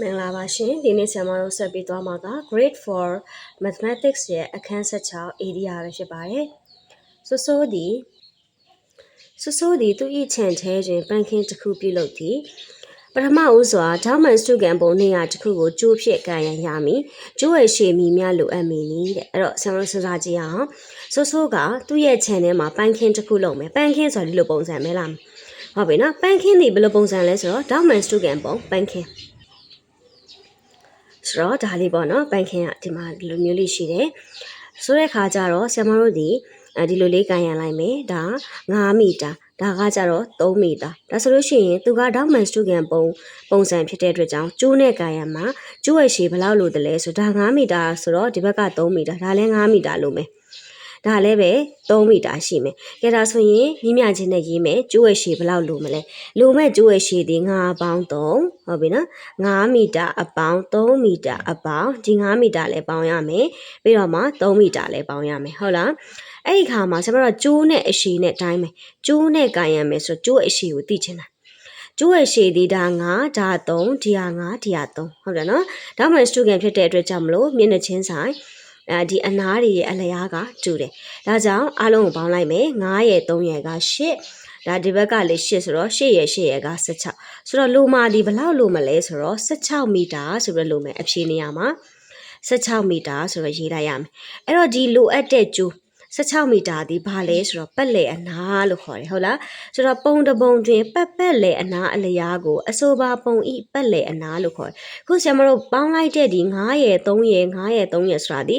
မင်္ဂလာပါရှင်ဒီနေ့ဆရာမတို့ဆက်ပြီးသွားမှာက grade 4 mathematics ရဲ့အခန်း16 area ပဲဖြစ်ပါတယ်ဆိုဆိုဒီဆိုဆိုဒီသူ၏ခြံထဲတွင်ပန်းခင်းတစ်ခုပြုလုပ်သည်ပထမဦးစွာဂျာမန်စတုကန်ပုံနေရာတစ်ခုကိုကျိုးဖြစ်ကန်ရန်ရမည်ကျိုးရဲ့ရှည်မီများလိုအပ်မည်နီးတဲ့အဲ့တော့ဆရာမတို့စဉ်းစားကြည့်အောင်ဆိုဆိုကသူ့ရဲ့ခြံထဲမှာပန်းခင်းတစ်ခုလုပ်မယ်ပန်းခင်းဆိုတော့ဒီလိုပုံစံပဲလားဟုတ်ပြီနော်ပန်းခင်းဒီဘယ်လိုပုံစံလဲဆိုတော့ဂျာမန်စတုကန်ပုံပန်းခင်း ဆိုတော့ဒါလေးပေါ့နော်ပန်ခင်းကဒီမှာဒီလိုမျိုးလေးရှိတယ်ဆိုတဲ့ခါကျတော့ဆရာမတို့ဒီအဲဒီလိုလေးကန်ရလိုက်မယ်ဒါ9မီတာဒါကကြတော့3မီတာဒါဆိုလို့ရှိရင်သူကဒေါက်မန်စတူကန်ပုံပုံစံဖြစ်တဲ့အတွက်ကြောင့်ကျိုးနဲ့ကန်ရမှာကျိုးရဲ့ရှည်ဘယ်လောက်လို့တလဲဆိုဒါ9မီတာဆိုတော့ဒီဘက်က3မီတာဒါလည်း9မီတာလို့မယ် ဒါလည်းပဲ3မီတာရှိမယ်။ကဲဒါဆိုရင်ညီမျှချင်းနဲ့ရေးမယ်ကျိုးရဲ့ရှည်ဘယ်လောက်လိုမလဲ။လိုမဲ့ကျိုးရဲ့ရှည်ဒီ9ပေါင်း3ဟုတ်ပြီနော်။9မီတာအပေါင်း3မီတာအပေါင်းဒီ9မီတာလည်းပေါင်းရမယ်။ပြီးတော့မှ3မီတာလည်းပေါင်းရမယ်ဟုတ်လား။အဲ့ဒီခါမှာကျွန်တော်တို့ကျိုးနဲ့အရှည်နဲ့တိုင်းမယ်။ကျိုးနဲ့ကန်ရမယ်ဆိုကျိုးအရှည်ကိုသိချင်တာ။ကျိုးရဲ့ရှည်ဒီဒါ9ဒါ3ဒီဟာ9ဒီဟာ3ဟုတ်တယ်နော်။ဒါမှစတူကန်ဖြစ်တဲ့အတွက်ကြောင့်မလို့မျက်နှာချင်းဆိုင် အဲဒီအနားတွေရဲ့အလျားကတူတယ်။ဒါကြောင့်အားလုံးကိုပေါင်းလိုက်မယ်။9ရဲ့3ရဲ့က8ဒါဒီဘက်ကလေး8ဆိုတော့8ရဲ့8ရဲ့က16ဆိုတော့လိုမာဒီဘယ်လောက်လိုမလဲဆိုတော့16မီတာဆိုပြီးလိုမယ်အဖြေနေရာမှာ16မီတာဆိုတော့ရေးလိုက်ရမယ်အဲ့တော့ဒီလိုအပ်တဲ့ကျိုး 16မီတာဒီဘာလဲဆိုတော့ပတ်လေအနာလို့ခေါ်တယ်ဟုတ်လားဆိုတော့ပုံတပုံတွင်ပတ်ပတ်လေအနာအလျားကိုအဆိုပါပုံဤပတ်လေအနာလို့ခေါ်တယ်ခုဆရာမတို့ပေါင်းလိုက်တဲ့ဒီ9ရဲ့3ရဲ့9ရဲ့3ရဲ့ဆိုတာဒီ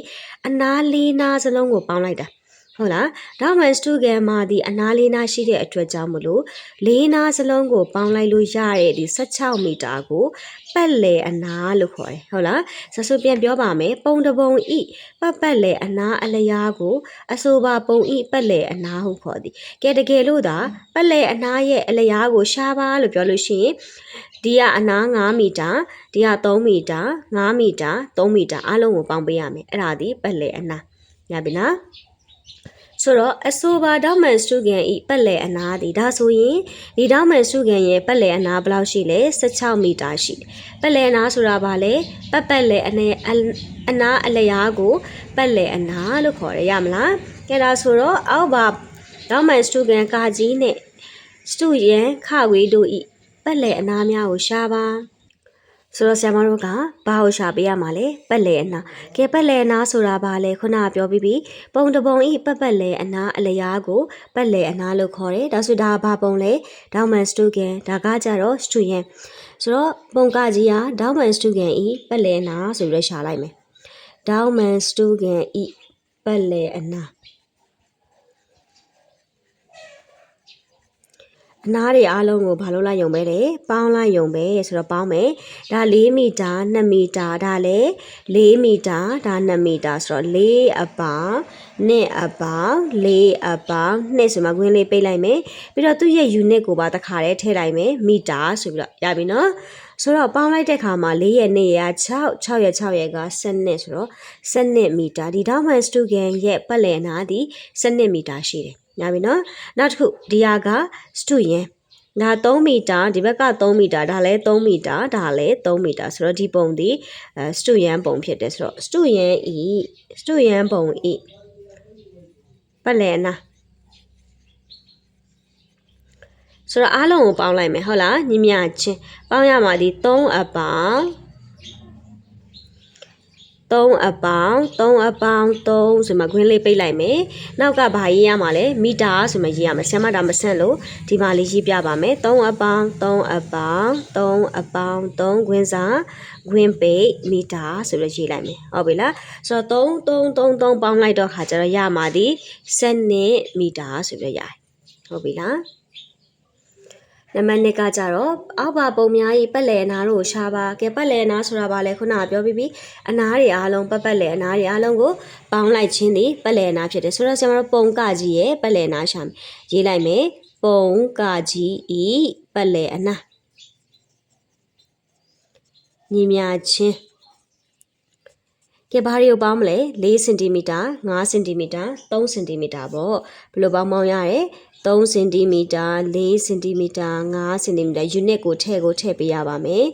အနာလေးနာစလုံးကိုပေါင်းလိုက်တာ ဟုတ်လားဒါမှစတူဂန်မှာဒီအနာလေးနာရှိတဲ့အတွက်ကြောင့်မလို့လေးနာစလုံးကိုပေါင်းလိုက်လို့ရတဲ့ဒီ16မီတာကိုပတ်လေအနာလို့ခေါ်တယ်ဟုတ်လားဆက်စုပြန်ပြောပါမယ်ပုံတပုံဤပတ်ပတ်လေအနာအလျားကိုအဆိုပါပုံဤပတ်လေအနာဟုခေါ်သည်ကဲတကယ်လို့သာပတ်လေအနာရဲ့အလျားကိုရှားပါလို့ပြောလို့ရှိရင်ဒီကအနာ9မီတာဒီက3မီတာ9မီတာ3မီတာအားလုံးကိုပေါင်းပေးရမယ်အဲ့ဒါဒီပတ်လေအနာရပြီလား ဆိုတော့အဆိုပါဒေါမန်စတုကန်ဤပတ်လည်အနာဒီဒါဆိုရင်ဒီဒေါမန်စတုကန်ရဲ့ပတ်လည်အနာဘယ်လောက်ရှိလဲ16မီတာရှိတယ်ပတ်လည်အနာဆိုတာဘာလဲပတ်ပတ်လည်အနဲ့အနာအလျားကိုပတ်လည်အနာလို့ခေါ်ရရမလားကဲဒါဆိုတော့အောက်ပါဒေါမန်စတုကန်ကာကြီးနဲ့စတုရန်ခဝေးတို့ဤပတ်လည်အနာများကိုရှားပါ ဆိုတော့ဆရာမတို့ကဘာကိုရှာပေးရမှာလဲပတ်လေအနာကဲပတ်လေအနာဆိုတာဘာလဲခုနကပြောပြီးပြီပုံတပုံဤပတ်ပတ်လေအနာအလျားကိုပတ်လေအနာလို့ခေါ်တယ်ဒါဆိုဒါဘာပုံလဲဒေါမန်စတူဂန်ဒါကကြတော့စတူယန်ဆိုတော့ပုံကကြီးကဒေါမန်စတူဂန်ဤပတ်လေအနာဆိုပြီးရှာလိုက်မယ်ဒေါမန်စတူဂန်ဤပတ်လေအနာ အနားတွေအားလုံးကိုဘာလို့လိုက်ယုံပဲလဲပေါင်းလိုက်ယုံပဲဆိုတော့ပေါင်းမယ်ဒါ4မီတာ2မီတာဒါလည်း4မီတာဒါ2မီတာဆိုတော့4အပေါင်းနှစ်အပေါင်း4အပေါင်းနှစ်ဆိုမှခွင်းလေးပိတ်လိုက်မယ်ပြီးတော့သူ့ရဲ့ unit ကိုပါတစ်ခါတည်းထည့်လိုက်မယ်မီတာဆိုပြီးတော့ရပြီနော်ဆိုတော့ပေါင်းလိုက်တဲ့ခါမှာ4ရဲ့2ရဲ့6 6ရဲ့6ရဲ့က7ဆိုတော့7မီတာဒီတော့မှစတူဂန်ရဲ့ပတ်လည်နာဒီ7မီတာရှိတယ် ညာပြီနော်နောက်တစ်ခုဒီဟာကစတူယန်ဒါ3မီတာဒီဘက်က3မီတာဒါလည်း3မီတာဒါလည်း3မီတာဆိုတော့ဒီပုံဒီအဲစတူယန်ပုံဖြစ်တယ်ဆိုတော့စတူယန်ဤစတူယန်ပုံဤပတ်လည်နာဆိုတော့အားလုံးကိုပေါင်းလိုက်မယ်ဟုတ်လားညီမချင်းပေါင်းရမှာဒီ3အပေါင်း 3အပေါင်း3အပေါင်း3ဆိုမှခွင်းလေးပိတ်လိုက်မယ်။နောက်ကဘာရေးရမှာလဲမီတာဆိုမှရေးရမှာဆရာမတာမဆန့်လို့ဒီမှာလေးရေးပြပါမယ်။3အပေါင်း3အပေါင်း3အပေါင်း3ခွင်းစာခွင်းပိတ်မီတာဆိုလို့ရေးလိုက်မယ်။ဟုတ်ပြီလား။ဆိုတော့3 3 3 3ပေါင်းလိုက်တော့ခါကျတော့ရမှာဒီစနစ်မီတာဆိုပြီးရတယ်။ဟုတ်ပြီလား။ နံပါတ်2ကကြတော့အောက်ပါပုံများကြီးပတ်လည်အနာတို့ရှားပါကဲပတ်လည်အနာဆိုတာဘာလဲခုနကပြောပြီးပြီအနာတွေအားလုံးပတ်ပတ်လည်အနာတွေအားလုံးကိုပေါင်းလိုက်ခြင်းဒီပတ်လည်အနာဖြစ်တယ်ဆိုတော့ဆရာမတို့ပုံကကြီးရဲ့ပတ်လည်အနာရှာမယ်ရေးလိုက်မယ်ပုံကကြီးဤပတ်လည်အနာညီမြချင်းကဲဘာတွေကိုပေါင်းမလဲ4စင်တီမီတာ5စင်တီမီတာ3စင်တီမီတာပေါ့ဘယ်လိုပေါင်းပေါင်းရရဲ 3စင်တီမီတာ4စင်တီမီတာ5စင်တီမီတာ unit ကိုထည့်ကိုထည့်ပေးရပါမယ်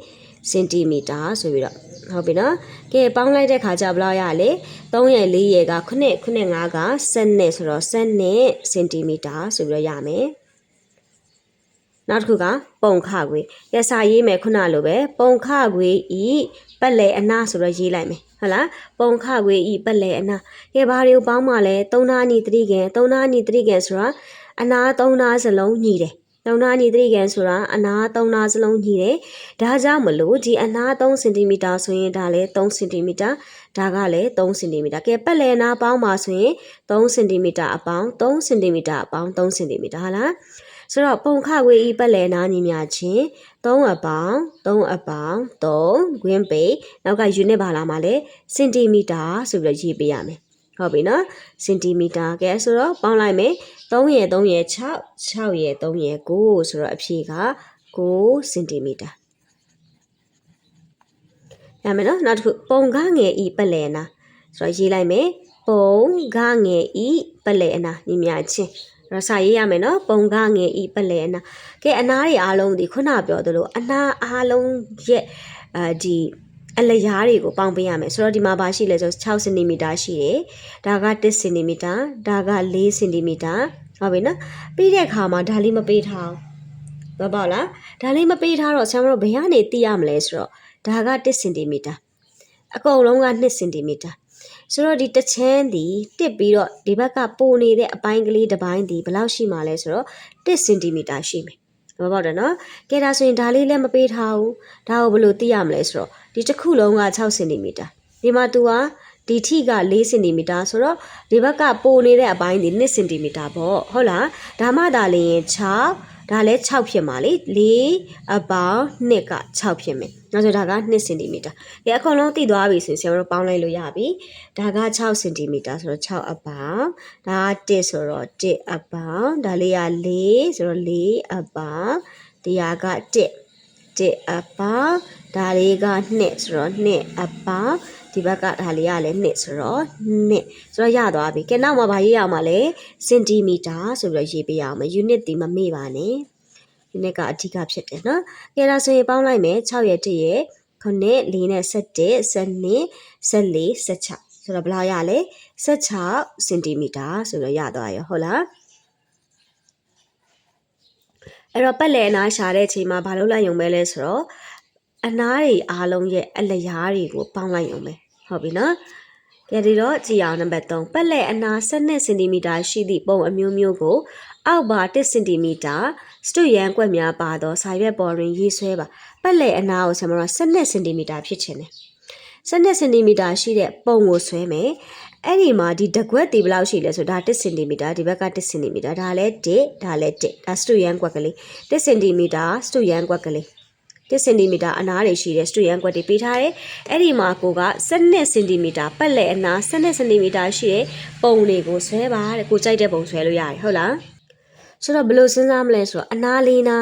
စင်တီမီတာဆိုပြီးတော့ဟုတ်ပြီနော်ကဲပေါင်းလိုက်တဲ့ခါကျဘယ်လောက်ရလဲ3ရဲ့4ရဲ့က9 9 5က7နဲ့ဆိုတော့7နဲ့စင်တီမီတာဆိုပြီးတော့ရမယ်နောက်တစ်ခုကပုံခခွေရစာရေးမယ်ခုနလိုပဲပုံခခွေဤပတ်လေအနာဆိုတော့ရေးလိုက်မယ်ဟုတ်လားပုံခခွေဤပတ်လေအနာကဲဘာတွေကိုပေါင်းမှလဲ3နာနီ3ကံ3နာနီ3ကံဆိုတာ အနာ3နာစလုံးညီတယ်3နာနီ3ကံဆိုတာအနာ3နာစလုံးညီတယ်ဒါကြောင့်မလို့ဒီအနာ3စင်တီမီတာဆိုရင်ဒါလည်း3စင်တီမီတာဒါကလည်း3စင်တီမီတာကဲပတ်လေအနာပေါင်းပါဆိုရင်3စင်တီမီတာအပေါင်း3စင်တီမီတာအပေါင်း3စင်တီမီတာဟုတ်လားဆိုတော့ပုံခဝေဤပတ်လည်နာညီမြချင်း3အပေါင်း3အပေါင်း3ဂွင်းပေနောက်က unit ပါလာမှာလဲစင်တီမီတာဆိုပြီးတော့ရေးပေးရမယ်ဟုတ်ပြီနော်စင်တီမီတာကဲဆိုတော့ပေါင်းလိုက်မယ် 3ရယ်3ရယ်6 6ရယ်3ရယ်9ဆိုတော့အဖြေက9စင်တီမီတာရမယ်နော်နောက်တစ်ခုပုံကငယ်ဤပတ်လည်နာဆိုတော့ရေးလိုက်မယ်ပုံကငယ်ဤပတ်လည်အနာညီမြချင်းရစာရေးရမယ်နော်ပုံကငယ်ဤပလဲအနာကဲအနာတွေအားလုံးဒီခုနပြောသလိုအနာအားလုံးရဲ့အဲဒီ အလျားတွေကိုပေါင်းပေးရမယ်ဆိုတော့ဒီမှာပါရှိလဲဆို6စင်တီမီတာရှိတယ်ဒါက10စင်တီမီတာဒါက4စင်တီမီတာဟုတ်ပြီနော်ပြီးတဲ့အခါမှာဒါလေးမပေးထားဘူးဘာပေါ့လားဒါလေးမပေးထားတော့ဆရာမတို့ဘယ်ကနေသိရမလဲဆိုတော့ဒါက10စင်တီမီတာအကုန်လုံးက2စင်တီမီတာဆိုတော့ဒီတစ်ချမ်းဒီတစ်ပြီးတော့ဒီဘက်ကပိုနေတဲ့အပိုင်းကလေးတစ်ပိုင်းဒီဘယ်လောက်ရှိမှလဲဆိုတော့1စင်တီမီတာရှိမယ်။ ဘာပေါ့တယ်နော်။ကဲဒါဆိုရင်ဒါလေးလည်းမပေးထားဘူး။ဒါကိုဘယ်လိုသိရမလဲဆိုတော့ဒီတစ်ခုလုံးက6စင်တီမီတာ။ဒီမှာ तू ကဒီထိက4စင်တီမီတာဆိုတော့ဒီဘက်ကပိုနေတဲ့အပိုင်းဒီ2စင်တီမီတာပေါ့။ဟုတ်လား။ဒါမှဒါလည်းရင်6 ဒါလည်း6ဖြစ်မှာလေ4အပေါင်း2က6ဖြစ်မယ်။နောက်ဆိုဒါက2စင်တီမီတာ။ဒီအကုန်လုံးတည်သွားပြီဆိုရင်ဆရာတို့ပေါင်းလိုက်လို့ရပြီ။ဒါက6စင်တီမီတာဆိုတော့6အပေါင်းဒါက1ဆိုတော့1အပေါင်းဒါလေးက4ဆိုတော့4အပေါင်းတရားက1 1အပေါင်းဒါလေးက2ဆိုတော့2အပေါင်း ဒီဘက်ကဒါလေးကလည်း2ဆိုတော့2ဆိုတော့ရသွားပြီကဲနောက်မှာဗာရေးရအောင်မလဲစင်တီမီတာဆိုပြီးတော့ရေးပေးရအောင် unit ဒီမမေ့ပါနဲ့ unit ကအဓိကဖြစ်တယ်နော်ကဲဒါဆိုရင်ပေါင်းလိုက်မယ်6ရဲ့1ရဲ့9 4နဲ့7 12 14 16ဆိုတော့ဘယ်လောက်ရလဲ16စင်တီမီတာဆိုတော့ရသွားရောဟုတ်လားအဲ့တော့ပက်လေအနားရှာတဲ့အချိန်မှာဘာလို့လိုက်ရုံပဲလဲဆိုတော့အနားတွေအားလုံးရဲ့အလျားတွေကိုပေါင်းလိုက်ရုံပဲ ဟုတ်ပြီနော်ကဲဒီတော့ကြည့်အောင်နံပါတ်3ပက်လက်အနာ12စင်တီမီတာရှိသည့်ပုံအမျိုးမျိုးကို အောက်ပါ1စင်တီမီတာစတုရန်ကွက်များပါသောစာရွက်ပေါ်တွင်ရေးဆွဲပါပက်လက်အနာကိုဆရာမတို့12စင်တီမီတာဖြစ်ချင်တယ်12စင်တီမီတာရှိတဲ့ပုံကိုဆွဲမယ်အဲ့ဒီမှာဒီတကွက်တီဘယ်လောက်ရှိလဲဆိုဒါ1စင်တီမီတာဒီဘက်က1စင်တီမီတာဒါလည်း1ဒါလည်း1ဒါစတုရန်ကွက်ကလေး1စင်တီမီတာစတုရန်ကွက်ကလေး 1စင်တီမီတာအနားတွေရှိတဲ့စတူရန်ကွက်တွေပေးထားတယ်။အဲ့ဒီမှာကိုက12စင်တီမီတာပတ်လည်အနား12စင်တီမီတာရှိတဲ့ပုံတွေကိုဆွဲပါတဲ့ကိုကြိုက်တဲ့ပုံဆွဲလို့ရတယ်ဟုတ်လား။ဆိုတော့ဘယ်လိုစဉ်းစားမလဲဆိုတော့အနားလေးနာ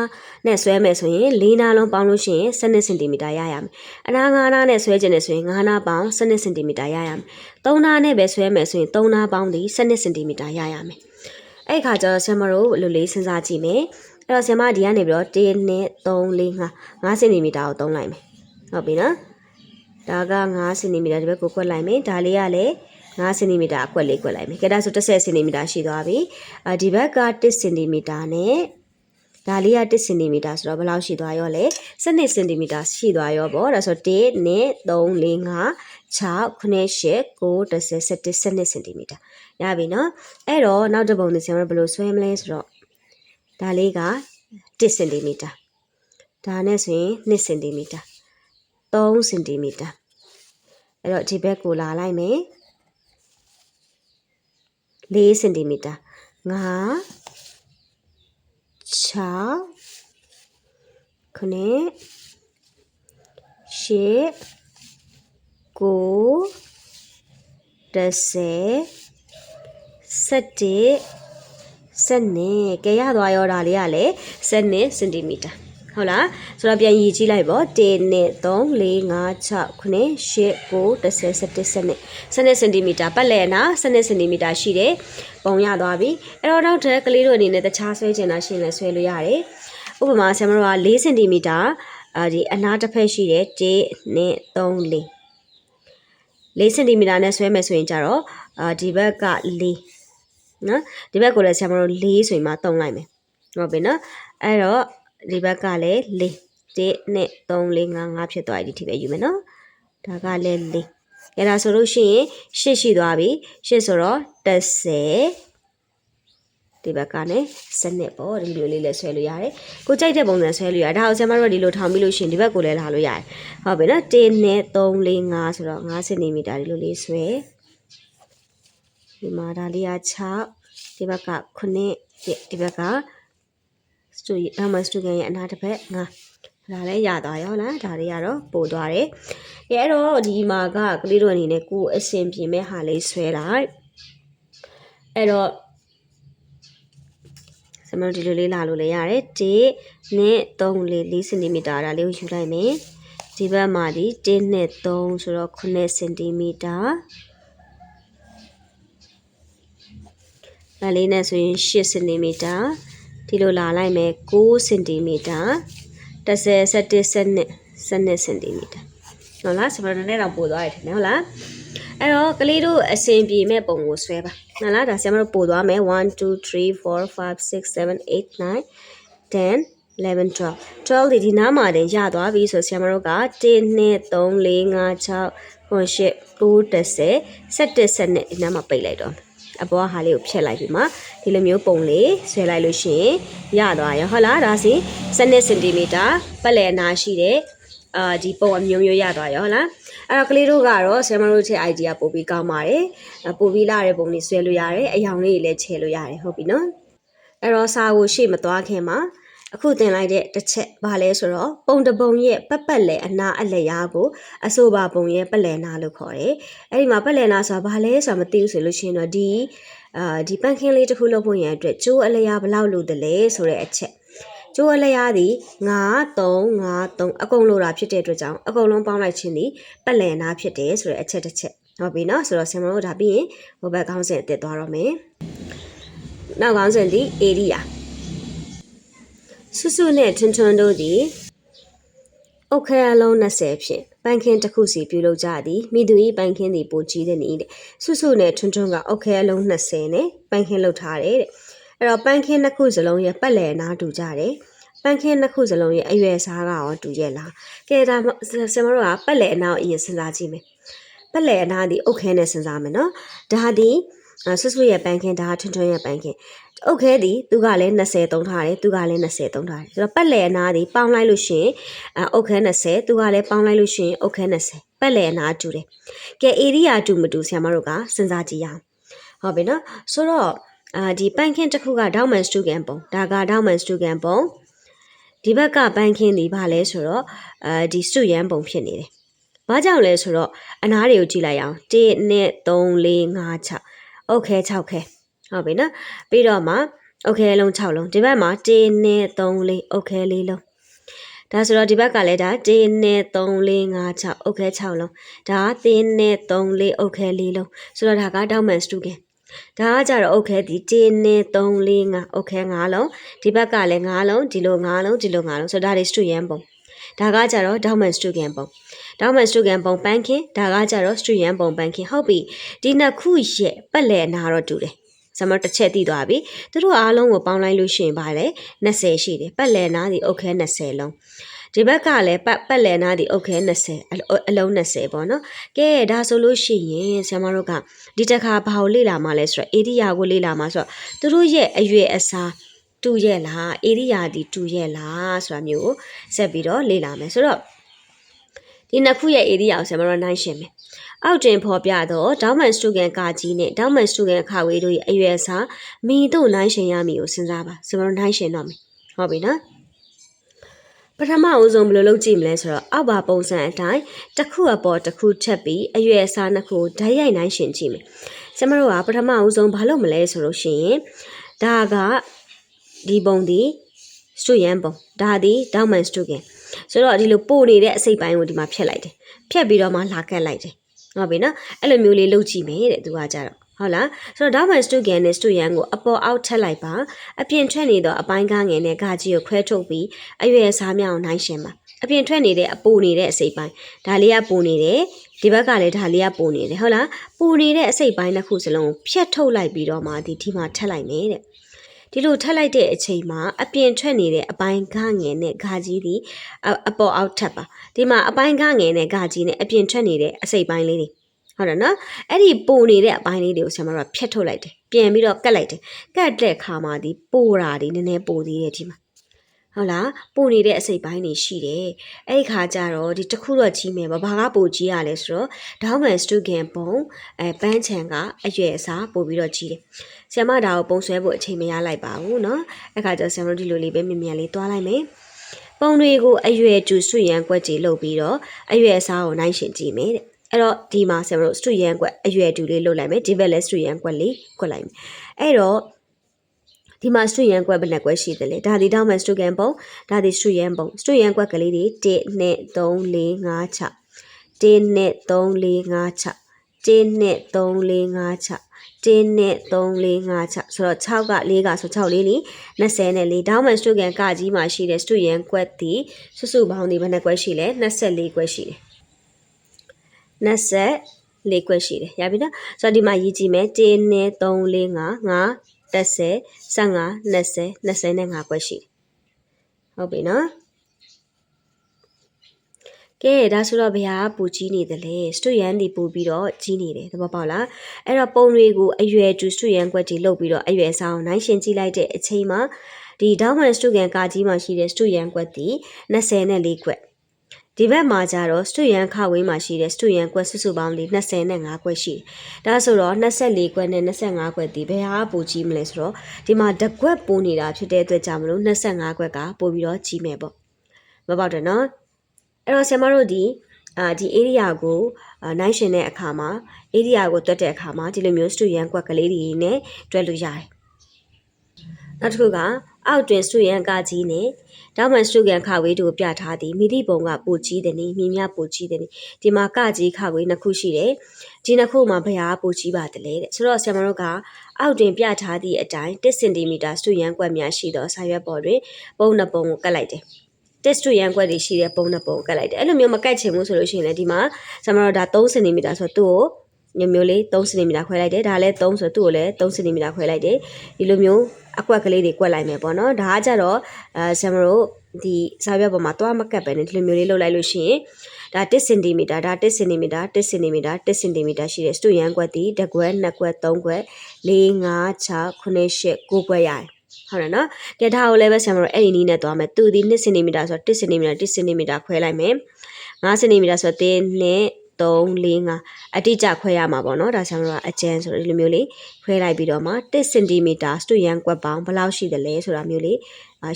နဲ့ဆွဲမယ်ဆိုရင်လေးနာလုံးပေါင်းလို့ရှိရင်12စင်တီမီတာရရမယ်။အနားငါးနာနဲ့ဆွဲခြင်းနဲ့ဆိုရင်ငါးနာပေါင်း12စင်တီမီတာရရမယ်။သုံးနာနဲ့ပဲဆွဲမယ်ဆိုရင်သုံးနာပေါင်းဒီ12စင်တီမီတာရရမယ်။အဲ့ခါကျတော့ဆရာမတို့ဘယ်လိုလေးစဉ်းစားကြည့်မယ်။ အဲ့တော့ဆင်မဒီကနေပြီးတော့1 2 3 4 5 5စင်တီမီတာကိုသုံးလိုက်မယ်ဟုတ်ပြီနော်ဒါက5စင်တီမီတာဒီဘက်ကိုခွက်လိုက်မယ်ဒါလေးကလည်း5စင်တီမီတာအခွက်လေးခွက်လိုက်မယ်ကဲဒါဆို10စင်တီမီတာရှိသွားပြီအာဒီဘက်က1စင်တီမီတာနဲ့ဒါလေးက1စင်တီမီတာဆိုတော့ဘယ်လောက်ရှိသွားရောလဲ12စင်တီမီတာရှိသွားရောပေါ့ဒါဆို1 2 3 4 5 6 9 10 9 10 17 12စင်တီမီတာရပြီနော်အဲ့တော့နောက်တစ်ပုံနဲ့ဆင်မဘယ်လိုဆွဲမလဲဆိုတော့ ဒါလေးက1စင်တီမီတာဒါနဲ့ဆိုရင်2စင်တီမီတာ3စင်တီမီတာအဲ့တော့ဒီဘက်ကိုလာလိုက်မယ်4စင်တီမီတာ5 6 9 10 9 10 17 စနေကဲရသွားရောဒါလေးကလည်းစနေစင်တီမီတာဟုတ်လားဆိုတော့ပြန်ရည်ကြည့်လိုက်ပေါ့1 2 3 4 5 6 9 10 10 11 12စနေစင်တီမီတာပတ်လည်နာစနေစင်တီမီတာရှိတယ်ပုံရသွားပြီအဲ့တော့နောက်ထပ်ကလေးတို့အနေနဲ့တခြားဆွဲချင်တာရှင်းလဲဆွဲလို့ရတယ်ဥပမာဆရာမတို့က4စင်တီမီတာအာဒီအနားတစ်ဖက်ရှိတဲ့1နဲ့3 4 4စင်တီမီတာနဲ့ဆွဲမယ်ဆိုရင်ကြတော့အာဒီဘက်က4 နော်ဒီဘက်ကိုလည်းဆရာမတို့4ဆိုရင်မှတုံးလိုက်မယ်ဟုတ်ပြီနော်အဲ့တော့ဒီဘက်ကလည်း4 1နဲ့3 4 5 5ဖြစ်သွားပြီဒီထိပဲယူမယ်နော်ဒါကလည်း4အဲ့ဒါဆိုလို့ရှိရင်8ရှိသွားပြီ8ဆိုတော့30ဒီဘက်ကနဲ့စနစ်ပေါ့ဒီလိုလေးလည်းဆွဲလို့ရတယ်ကိုကြိုက်တဲ့ပုံစံဆွဲလို့ရတယ်ဒါအောင်ဆရာမတို့ကဒီလိုထောင်ပြီးလို့ရှိရင်ဒီဘက်ကိုလည်းလာလို့ရတယ်ဟုတ်ပြီနော်1နဲ့3 4 5ဆိုတော့5စင်တီမီတာဒီလိုလေးဆွဲ ဒီမှာဒါလေးက6ဒီဘက်က9ဒီဘက်ကစတူအမစတူကန်ရဲ့အနာတစ်ဖက်9ဒါလည်းရသွားရောလားဒါတွေကတော့ပို့သွားတယ်။အဲအဲ့တော့ဒီမှာကကလေးတို့အနေနဲ့ကိုယ်အဆင်ပြေမဲ့ဟာလေးဆွဲလိုက်။အဲ့တော့စမတို့ဒီလိုလေးလာလို့လည်းရတယ်။1နဲ့3လေး4စင်တီမီတာဒါလေးကိုယူလိုက်မယ်။ဒီဘက်မှာဒီ1နဲ့3ဆိုတော့9စင်တီမီတာ ဒါလေးနဲ့ဆိုရင်8စင်တီမီတာဒီလိုလာလိုက်မယ်9စင်တီမီတာ30 17စနစ်စနစ်စင်တီမီတာဟုတ်လားစမတို့နဲ့တော့ပို့သွားရတယ်နော်ဟုတ်လားအဲ့တော့ကလေးတို့အစင်ပြေမဲ့ပုံကိုဆွဲပါဟုတ်လားဒါဆရာမတို့ပို့သွားမယ်1 2 3 4 5 6 7 8 9 10 11 12 12ဒီဒီနားမှာတင်ရသွားပြီဆိုဆရာမတို့က1 2 3 4 5 6 9 10 10 17စနစ်ဒီနားမှာပိတ်လိုက်တော့ အပေါ်ဟာလေးကိုဖြတ်လိုက်ပြီးမှဒီလိုမျိုးပုံလေးဆွဲလိုက်လို့ရှိရင်ရသွားရောဟုတ်လားဒါစီ12စင်တီမီတာပတ်လည်အနာရှိတဲ့အာဒီပုံအမျိုးမျိုးရသွားရောဟုတ်လားအဲ့တော့ကလေးတို့ကတော့ဆရာမတို့ချေ idea ပို့ပြီးကောင်းပါတယ်ပို့ပြီးလာတဲ့ပုံလေးဆွဲလို့ရတယ်အယောင်လေးတွေလည်းချဲလို့ရတယ်ဟုတ်ပြီနော်အဲ့တော့စာကိုရှေ့မသွားခင်မှာ အခုတင်လိုက်တဲ့တစ်ချက်ဘာလဲဆိုတော့ပုံတပုံရဲ့ပတ်ပတ်လဲအနာအလျားကိုအဆိုပါပုံရဲ့ပတ်လဲနာလို့ခေါ်တယ်။အဲ့ဒီမှာပတ်လဲနာဆိုတာဘာလဲဆိုတာမသိဘူးဆိုလို့ရှိရင်တော့ဒီအာဒီပန့်ခင်းလေးတစ်ခုလုပ်ဖို့ရန်အတွက်ကျိုးအလျားဘယ်လောက်လို့တလဲဆိုတဲ့အချက်ကျိုးအလျားသည်9 3 9 3အကုန်လို့တာဖြစ်တဲ့အတွက်ကြောင့်အကုန်လုံးပေါင်းလိုက်ခြင်းသည်ပတ်လဲနာဖြစ်တယ်ဆိုတဲ့အချက်တစ်ချက်ဟုတ်ပြီနော်ဆိုတော့ဆင်မတို့ဒါပြီးရင်ဟိုဘက်ခေါင်းစဉ်အစ်သွားတော့မယ်နောက်ခေါင်းစဉ်သည် area ဆွဆွနဲ့ထွန်းထွန်းတို့သည်အုတ်ခဲအလုံး20ဖြင့်ပန်းခင်းတစ်ခုစီပြုလုပ်ကြသည်မိသူ၏ပန်းခင်းသည်ပိုကြီးသည်နည်းတဲ့ဆွဆွနဲ့ထွန်းထွန်းကအုတ်ခဲအလုံး20နဲ့ပန်းခင်းလုပ်ထားတယ်တဲ့အဲ့တော့ပန်းခင်းနှစ်ခုစလုံးရဲ့ပတ်လည်နားတူကြတယ်ပန်းခင်းနှစ်ခုစလုံးရဲ့အရွယ်စားကရောတူရဲ့လားကဲဒါဆင်မတို့ကပတ်လည်အနားကိုအရင်စဉ်းစားကြည့်မယ်ပတ်လည်အနားဒီအုတ်ခဲနဲ့စဉ်းစားမယ်နော်ဒါဒီဆွဆွရဲ့ပန်းခင်းဒါထွန်းထွန်းရဲ့ပန်းခင်း အုတ်ခဲသည်သူကလည်း20သုံးထားတယ်သူကလည်း20သုံးထားတယ်ဆိုတော့ပတ်လည်အနာသည်ပေါင်းလိုက်လို့ရှိရင်အုတ်ခဲ20သူကလည်းပေါင်းလိုက်လို့ရှိရင်အုတ်ခဲ20ပတ်လည်အနာတူတယ်ကဲ area တူမတူဆရာမတို့ကစဉ်းစားကြည့်ရအောင်ဟုတ်ပြီနော်ဆိုတော့အာဒီပန်ခင်တစ်ခုကဒေါမန်စတူကန်ပုံဒါကဒေါမန်စတူကန်ပုံဒီဘက်ကပန်ခင်ဒီဘာလဲဆိုတော့အာဒီစတူရန်ပုံဖြစ်နေတယ်ဘာကြောင့်လဲဆိုတော့အနားတွေကိုကြည့်လိုက်အောင်1 2 3 4 5 6အုတ်ခဲ6ခဲ ဟုတ်ပြီနော်ပြီးတော့မှအုတ်ခဲလုံး6လုံးဒီဘက်မှာ1နဲ့3လေးအုတ်ခဲလေးလုံးဒါဆိုတော့ဒီဘက်ကလည်းဒါ1နဲ့3လေး5 6အုတ်ခဲ6လုံးဒါ3နဲ့3လေးအုတ်ခဲလေးလုံးဆိုတော့ဒါကတောက်မန်စတူကင်ဒါကကြတော့အုတ်ခဲဒီ1နဲ့3လေး5အုတ်ခဲ5လုံးဒီဘက်ကလည်း5လုံးဒီလို5လုံးဒီလို5လုံးဆိုတော့ဒါတွေစတူရန်ပုံဒါကကြတော့ Diamond Stugan ပုံ Diamond Stugan ပုံပန်းခင်ဒါကကြတော့ Stugan ပုံပန်းခင်ဟုတ်ပြီဒီနှစ်ခုရဲ့ပတ်လည်နာတော့တူတယ် ဇမတစ်ချက်တည်သွားပြီသူတို့အားလုံးကိုပေါင်းလိုက်လို့ရှိရင်ပါလေ20ရှိတယ်ပတ်လည်နားဒီအုတ်ခဲ20လုံးဒီဘက်ကလည်းပတ်ပတ်လည်နားဒီအုတ်ခဲ20အလုံး20ပေါ့နော်ကဲဒါဆိုလို့ရှိရင်ဆရာမတို့ကဒီတစ်ခါဘာကိုလေ့လာမှလဲဆိုတော့အေရိယာကိုလေ့လာမှဆိုတော့သူတို့ရဲ့အရွယ်အစားတူရဲ့လားအေရိယာဒီတူရဲ့လားဆိုတာမျိုးကိုဆက်ပြီးတော့လေ့လာမယ်ဆိုတော့ဒီနှစ်ခုရဲ့အေရိယာကိုဆရာမတို့နိုင်ရှင်းမယ် အောက်တင်ဖော်ပြသောဒေါမန်စတူကန်ကာကြီးနဲ့ဒေါမန်စတူကန်ခါဝေးတို့ရဲ့အရွယ်အစားမိတို့နိုင်ရှင်ရမည်ကိုစဉ်းစားပါစမတို့နိုင်ရှင်တော့မယ်ဟုတ်ပြီနော်ပထမအဆုံးဘယ်လိုလုပ်ကြည့်မလဲဆိုတော့အောက်ပါပုံစံအတိုင်းတစ်ခုအပေါ်တစ်ခုထပ်ပြီးအရွယ်အစားနှစ်ခုဓာတ်ရိုက်နိုင်ရှင်ကြည့်မယ်ကျမတို့ကပထမအဆုံးဘာလုပ်မလဲဆိုလို့ရှိရင်ဒါကဒီပုံဒီစတူယန်ပုံဒါဒီဒေါမန်စတူကန်ဆိုတော့ဒီလိုပို့နေတဲ့အစိပ်ပိုင်းကိုဒီမှာဖြတ်လိုက်တယ်ဖြတ်ပြီးတော့မှလာကတ်လိုက်တယ် ဟုတ်ပြီနော်အဲ့လိုမျိုးလေးလုပ်ကြည့်မယ်တဲ့သူကကြတော့ဟုတ်လားဆိုတော့ Darwin Stugan နဲ့ Stuyan ကိုအပေါ်အောက်ထက်လိုက်ပါအပြင်ထွက်နေတော့အပိုင်းကားငယ်နဲ့ဂါကြီးကိုခွဲထုတ်ပြီးအရွယ်စားမြောင်နိုင်ရှင်ပါအပြင်ထွက်နေတဲ့အပူနေတဲ့အစိတ်ပိုင်းဒါလေးကပူနေတယ်ဒီဘက်ကလည်းဒါလေးကပူနေတယ်ဟုတ်လားပူနေတဲ့အစိတ်ပိုင်းတစ်ခုစလုံးကိုဖြတ်ထုတ်လိုက်ပြီးတော့မှဒီဒီမှာထပ်လိုက်မယ်တဲ့ ဒီလိုထပ်လိုက်တဲ့အချိန်မှာအပြင်ထွက်နေတဲ့အပိုင်းခငယ်နဲ့ဂါကြီးဒီအအပေါ်အောက်ထပ်ပါဒီမှာအပိုင်းခငယ်နဲ့ဂါကြီးနဲ့အပြင်ထွက်နေတဲ့အစိတ်ပိုင်းလေးတွေဟုတ်တယ်နော်အဲ့ဒီပူနေတဲ့အပိုင်းလေးတွေကိုဆရာမတို့ကဖြတ်ထုတ်လိုက်တယ်ပြန်ပြီးတော့ကတ်လိုက်တယ်ကတ်တဲ့ခါမှာဒီပူတာဒီနည်းနည်းပူသေးတယ်ဒီမှာ ဟုတ်လားပို့နေတဲ့အစိတ်ပိုင်းတွေရှိတယ်အဲ့ဒီခါကျတော့ဒီတစ်ခုတော့ကြီးမယ်ပေါ့ဘာကပို့ကြီးရလဲဆိုတော့ဒေါင်းမန်စတူဂန်ပုံအဲပန်းချံကအရွယ်အစားပို့ပြီးတော့ကြီးတယ်ဆ iam မဒါကိုပုံဆွဲဖို့အချိန်မရလိုက်ပါဘူးเนาะအဲ့ခါကျတော့ဆ iam တို့ဒီလိုလေးပဲမြင်မြန်လေးတွားလိုက်မယ်ပုံတွေကိုအရွယ်ကျူဆွရန်ကွက်ကြီးလုပ်ပြီးတော့အရွယ်အစားကိုနိုင်ရှင်ကြည့်မယ်တဲ့အဲ့တော့ဒီမှာဆ iam တို့စတူရန်ကွက်အရွယ်တူလေးလုပ်လိုက်မယ်ဒီဘက်လည်းစတူရန်ကွက်လေးကွက်လိုက်မယ်အဲ့တော့ ဒီမှာစတူရန်ကွက်ဘယ်နှကွက်ရှိသလဲဒါဒီတောင်းမဲ့စတူကန်ပုံဒါဒီစတူရန်ပုံစတူရန်ကွက်ကလေးတွေ1 2 3 4 5 6 1နဲ့3 4 5 6 1နဲ့3 4 5 6 1နဲ့3 4 5 6ဆိုတော့6က4ကဆို6လေးလ ी20 နဲ့4တောင်းမဲ့စတူကန်ကကြီးမှာရှိတဲ့စတူရန်ကွက်ဒီစုစုပေါင်းဒီဘယ်နှကွက်ရှိလဲ24ကွက်ရှိတယ်20လေးကွက်ရှိတယ်ရပြီနော်ဆိုတော့ဒီမှာရေးကြည့်မယ်1နဲ့3 4 5 5 30 15 20 25ကွက်ရှိတယ်ဟုတ်ပြီနော်ကဲဒါဆိုတော့ဘယ်ဟာပူကြီးနေတယ်လဲစတူရန်ဒီပူပြီးတော့ကြီးနေတယ်သဘောပေါက်လားအဲ့တော့ပုံတွေကိုအရွယ်ကျူစတူရန်ကွက်ကြီးလုတ်ပြီးတော့အရွယ်ဆောင်နိုင်ရှင်ကြည့်လိုက်တဲ့အချိန်မှာဒီဒေါမန်စတူကန်ကာကြီးမှာရှိတဲ့စတူရန်ကွက်ဒီ24ကွက် ဒီဘက်မှာကျတော့စတူရန်ခဝေးမှာရှိတဲ့စတူရန်ကွက်စုစုပေါင်းလေး25ကွက်ရှိတယ်ဒါဆိုတော့24ကွက်နဲ့25ကွက်ဒီဘယ်ဟာပူကြီးမလဲဆိုတော့ဒီမှာတစ်ကွက်ပူနေတာဖြစ်တဲ့အတွက်ကြောင့်မလို့25ကွက်ကပို့ပြီးတော့ကြီးမယ်ပေါ့မပေါက်တယ်နော်အဲ့တော့ဆင်မတို့ဒီအာဒီ area ကိုအာနိုင်ရှင်တဲ့အခါမှာ area ကိုတွက်တဲ့အခါမှာဒီလိုမျိုးစတူရန်ကွက်ကလေးတွေနဲ့တွက်လို့ရတယ် နောက်တစ်ခုကအောက်တွင်စတူရန်ကကြီးနဲ့တောက်မှန်စတူကန်ခဝေးတို့ပြထားသည်မိသည့်ပုံကပိုကြီးတယ်နီမြင်မြပိုကြီးတယ်နီဒီမှာကကြီးခဝေးနှစ်ခုရှိတယ်ဒီနှစ်ခုမှာဘယ်ဟာပိုကြီးပါတယ်လဲတဲ့ဆိုတော့ဆရာမတို့ကအောက်တွင်ပြထားသည့်အတိုင်း1စင်တီမီတာစတူရန်ကွက်များရှိသောဆာရွက်ပေါ်တွင်ပုံနှစ်ပုံကိုကတ်လိုက်တယ်တက်စတူရန်ကွက်တွေရှိတဲ့ပုံနှစ်ပုံကိုကတ်လိုက်တယ်အဲ့လိုမျိုးမကတ်ချင်ဘူးဆိုလို့ရှိရင်လည်းဒီမှာဆရာမတို့ဒါ3စင်တီမီတာဆိုတော့သူ့ကို မျိုးမျိုးလေး3စင်တီမီတာခွဲလိုက်တယ်ဒါလည်း3ဆိုတော့သူ့ကိုလည်း3စင်တီမီတာခွဲလိုက်တယ်ဒီလိုမျိုးအကွက်ကလေးတွေကွက်လိုက်မယ်ပေါ့နော်ဒါကကြတော့အဲဆမ်မတို့ဒီစာရွက်ပေါ်မှာသွားမကတ်ပဲနဲ့ဒီလိုမျိုးလေးလုပ်လိုက်လို့ရှိရင်ဒါ1စင်တီမီတာဒါ1စင်တီမီတာ1စင်တီမီတာ1စင်တီမီတာရှိတဲ့စတူရန်ကွက်ဒီတစ်ကွက်နှစ်ကွက်သုံးကွက်၄၅6 9 10 9ကွက်ရတယ်ဟုတ်တယ်နော်။ကဲဒါကိုလည်းပဲဆမ်မတို့အဲ့ဒီနည်းနဲ့သွားမယ်။သူဒီ2စင်တီမီတာဆိုတော့1စင်တီမီတာ1စင်တီမီတာခွဲလိုက်မယ်။5စင်တီမီတာဆိုတော့1နဲ့ 3 4 5အတိအကျခွဲရမှာပေါ့နော်ဒါဆရာတို့ကအကျန်းဆိုတော့ဒီလိုမျိုးလေးခွဲလိုက်ပြီးတော့မှ1စင်တီမီတာစတူရန်ကွက်ပေါင်းဘယ်လောက်ရှိတယ်လဲဆိုတာမျိုးလေး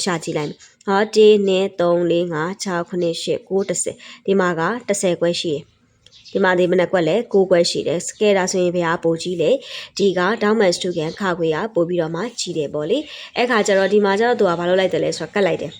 ရှာကြည့်လိုက်မယ်ဟော1နဲ့3 4 5 6 9 10 9 10ဒီမှာက10ခွဲရှိတယ်ဒီမှာဒီမနက်ကွက်လဲ6ခွဲရှိတယ်စကဲတာဆိုရင်ဘယ်ဟာပိုကြီးလဲဒီကဒေါမန်စတူကန်ခခွေကပို့ပြီးတော့မှကြီးတယ်ပေါ့လေအဲ့ခါကျတော့ဒီမှာကျတော့သူကဘာလုပ်လိုက်တယ်လဲဆိုတော့ကတ်လိုက်တယ်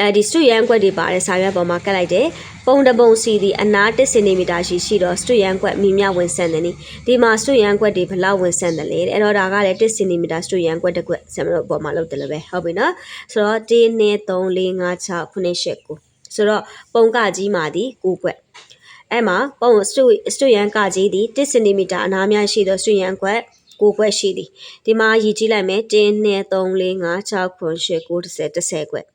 အဲဒီစတူရန်ကွက်တွေပါတဲ့စာရွက်ပေါ်မှာကတ်လိုက်တယ်ပုံတပုံစီဒီအနာ1စင်တီမီတာရှိရှိတော့စတူရန်ကွက်မြင်မြဝင်ဆန်တယ်နိဒီမှာစတူရန်ကွက်တွေဘလောက်ဝင်ဆန်တယ်လဲအဲ့တော့ဒါကလည်း1စင်တီမီတာစတူရန်ကွက်တစ်ကွက်ဆမ်မတို့ပေါ်မှာလုပ်တယ်လို့ပဲဟုတ်ပြီနော်ဆိုတော့1 2 3 4 5 6 9 10 9ဆိုတော့ပုံကကြီးမှာဒီ9ကွက်အဲ့မှာပုံစတူစတူရန်ကကြီးဒီ1စင်တီမီတာအနာများရှိသောစတူရန်ကွက်ကိုကွက်ရှိသည်ဒီမှာရည်ကြည့်လိုက်မယ်1 2 3 4 5 6 9 10 10 10ကွက်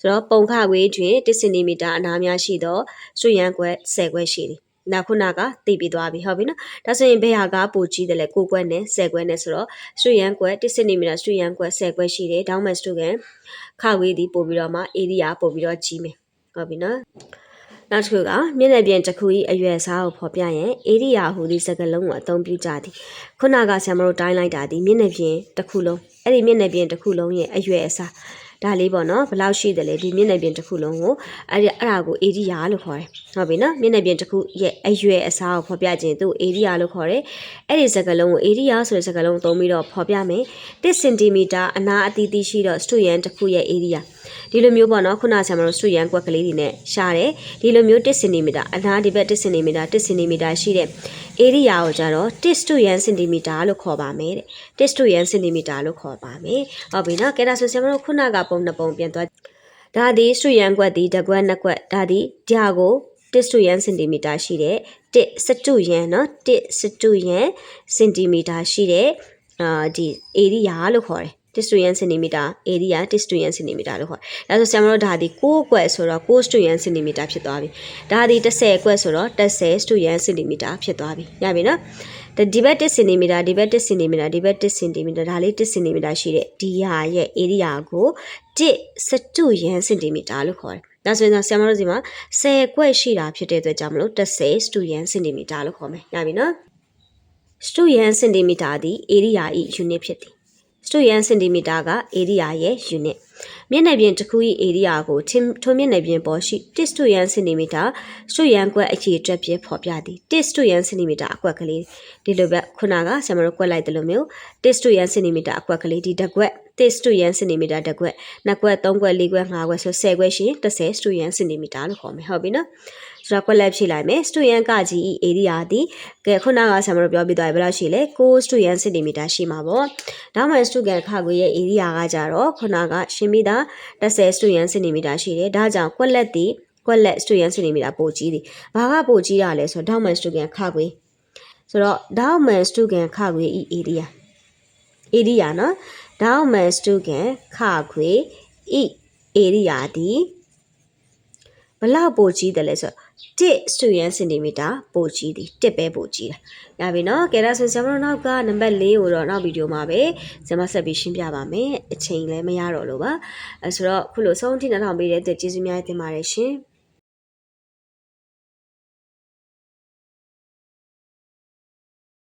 ဆိုတော့ပုံခဝေးတွင်1စင်တီမီတာအနာများရှိသောစွရန်ကွက်10ကွက်ရှိသည်နောက်ခုနကသိပြီးသွားပြီဟုတ်ပြီနော်ဒါဆိုရင်ဘယ်ဟာကပိုကြီးတယ်လဲ6ကွက်နဲ့10ကွက်နဲ့ဆိုတော့စွရန်ကွက်1စင်တီမီတာစွရန်ကွက်10ကွက်ရှိတယ်ဒေါင်းမက်စတူကန်ခဝေးသည်ပို့ပြီးတော့မှ area ပို့ပြီးတော့ကြီးမယ်ဟုတ်ပြီနော်နောက်တစ်ခုကမျက်နှာပြင်တစ်ခု၏အရွယ်စားကိုဖော်ပြရင် area ဟူသည့်စကားလုံးကိုအသုံးပြုကြသည်ခုနကဆမ်မတို့တိုင်းလိုက်တာဒီမျက်နှာပြင်တစ်ခုလုံးအဲ့ဒီမျက်နှာပြင်တစ်ခုလုံးရဲ့အရွယ်အစား ဒါလေးပေါ့နော်ဘယ်လောက်ရှိတယ်လဲဒီမျက်နှာပြင်တစ်ခုလုံးကိုအဲ့ဒီအဲ့ဒါကို area လို့ခေါ်တယ်ဟုတ်ပြီနော်မျက်နှာပြင်တစ်ခုရဲ့အရွယ်အစားကိုဖော်ပြခြင်းသူ့ area လို့ခေါ်တယ်အဲ့ဒီစကားလုံးကို area ဆိုတဲ့စကားလုံးသုံးပြီးတော့ဖော်ပြမယ်1 cm အနာအသီးသီးရှိတော့စတူရန်တစ်ခုရဲ့ area ဒီလိုမျိုးပေါ့နော်ခုနဆရာမတို့စွရန်ကွက်ကလေးတွေနဲ့ရှားတယ်ဒီလိုမျိုး1စင်တီမီတာအလားဒီဘက်1စင်တီမီတာ1စင်တီမီတာရှိတဲ့ area ကိုကြတော့1 to 1စင်တီမီတာလို့ခေါ်ပါမယ်တဲ့1 to 1စင်တီမီတာလို့ခေါ်ပါမယ်ဟုတ်ပြီနော်ကဲဒါဆိုဆရာမတို့ခုနကပုံနှစ်ပုံပြန်သွားဒါသည်စွရန်ကွက်သည်တကွက်နှစ်ကွက်ဒါသည်ဓာကိုတစ်စတူယန်စင်တီမီတာရှိတဲ့တစ်စတူယန်နော်တစ်စတူယန်စင်တီမီတာရှိတဲ့အာဒီ area လို့ခေါ်တယ် တစ်စတူရန်စင်တီမီတာ area တစ်စတူရန်စင်တီမီတာလို့ခေါ်တယ်ဒါဆိုဆရာမတို့ဒါဒီ6ကွက်ဆိုတော့6စတူရန်စင်တီမီတာဖြစ်သွားပြီဒါဒီ10ကွက်ဆိုတော့10စတူရန်စင်တီမီတာဖြစ်သွားပြီရပြီနော်ဒါဒီဘက်1စင်တီမီတာဒီဘက်1စင်တီမီတာဒီဘက်1စင်တီမီတာဒါလေး1စင်တီမီတာရှိတဲ့ဒီဟာရဲ့ area ကို1စတုရန်စင်တီမီတာလို့ခေါ်တယ်။ဒါဆိုရင်တော့ဆရာမတို့ဒီမှာ10ကွက်ရှိတာဖြစ်တဲ့အတွက်ကြောင့်မလို့10စတုရန်စင်တီမီတာလို့ခေါ်မယ်။ရပြီနော်။စတုရန်စင်တီမီတာသည် area ၏ unit ဖြစ်သည်။ စတုရန်စင်တီမီတာက area ရဲ့ unit ။မျက်နှာပြင်တစ်ခု၏ area ကိုထင်းထုံးမျက်နှာပြင်ပေါ်ရှိ1စတုရန်စင်တီမီတာစတုရန်ကွက်အခြေအတွက်ဖြင့်ဖော်ပြသည်1စတုရန်စင်တီမီတာအကွက်ကလေးဒီလိုပဲခုနကဆရာမတို့ကွက်လိုက်တယ်လို့မျိုး1စတုရန်စင်တီမီတာအကွက်ကလေးဒီတစ်ကွက်1စတုရန်စင်တီမီတာတစ်ကွက်နှစ်ကွက်သုံးကွက်လေးကွက်ငါးကွက်ဆို10ကွက်ရှိရင်30စတုရန်စင်တီမီတာလို့ခေါ်မယ်ဟုတ်ပြီနော် ဆိုတော့ကွက်လက်ဖြည့်လိုက်မယ်စတူရန်ကကြီး area သည်ကဲခုနကဆရာမတို့ပြောပြသွားပြီဘယ်လောက်ရှိလဲ6စတူရန်စင်တီမီတာရှိမှာပေါ့ဒါမှစတူကန်ခခွေရဲ့ area ကကြတော့ခုနကရှင်းပြီးသား30စတူရန်စင်တီမီတာရှိတယ်ဒါကြောင့်ကွက်လက်သည်ကွက်လက်စတူရန်စင်တီမီတာပိုကြီးသည်ဘာကပိုကြီးတာလဲဆိုတော့ဒေါမှန်စတူကန်ခခွေဆိုတော့ဒေါမှန်စတူကန်ခခွေ area area နော်ဒေါမှန်စတူကန်ခခွေ area သည်ဘလောက်ပိုကြီးတယ်လဲဆိုတော့ 1စတူရန်စင်တီမီတာပိုကြီးသည်1ပဲပိုကြီးတာရပြီနော်ကဲဒါဆိုဆရာမတို့နောက်ကနံပါတ်4ကိုတော့နောက်ဗီဒီယိုမှာပဲဆရာမဆက်ပြီးရှင်းပြပါမယ်အချိန်လည်းမရတော့လို့ပါအဲဆိုတော့ခုလိုဆုံးထိနောက်ထောင်ပေးတဲ့အတွက်ကျေးဇူးများတင်ပါတယ်ရှင်